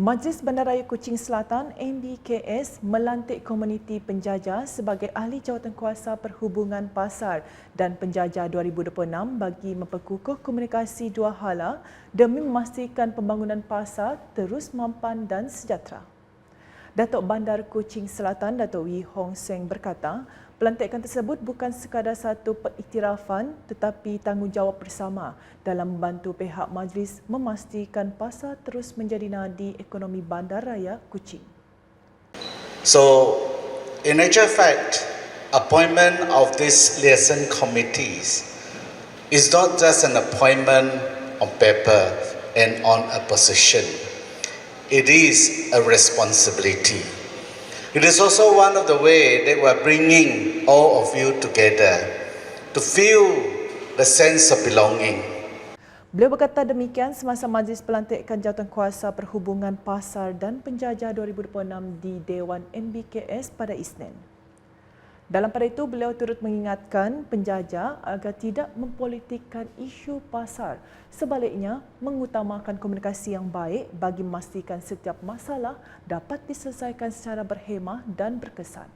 Majlis Bandaraya Kuching Selatan MBKS melantik komuniti penjajah sebagai ahli jawatankuasa perhubungan pasar dan penjajah 2026 bagi memperkukuh komunikasi dua hala demi memastikan pembangunan pasar terus mampan dan sejahtera. Datuk Bandar Kuching Selatan Datuk Wee Hong Seng berkata, Pelantikan tersebut bukan sekadar satu pengiktirafan tetapi tanggungjawab bersama dalam membantu pihak majlis memastikan pasar terus menjadi nadi ekonomi bandar raya Kuching. So, in actual fact, appointment of these liaison committees is not just an appointment on paper and on a position. It is a responsibility. It is also one of the way that we're bringing all of you together to feel the sense of belonging. Beliau berkata demikian semasa majlis pelantikan jawatankuasa perhubungan pasar dan penjajah 2026 di Dewan MBKS pada Isnin. Dalam pada itu, beliau turut mengingatkan penjajah agar tidak mempolitikkan isu pasar. Sebaliknya, mengutamakan komunikasi yang baik bagi memastikan setiap masalah dapat diselesaikan secara berhemah dan berkesan.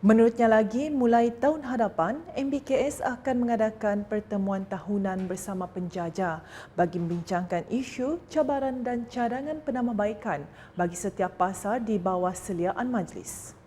Menurutnya lagi, mulai tahun hadapan, MBKS akan mengadakan pertemuan tahunan bersama penjajah bagi membincangkan isu, cabaran dan cadangan penambahbaikan bagi setiap pasar di bawah seliaan majlis.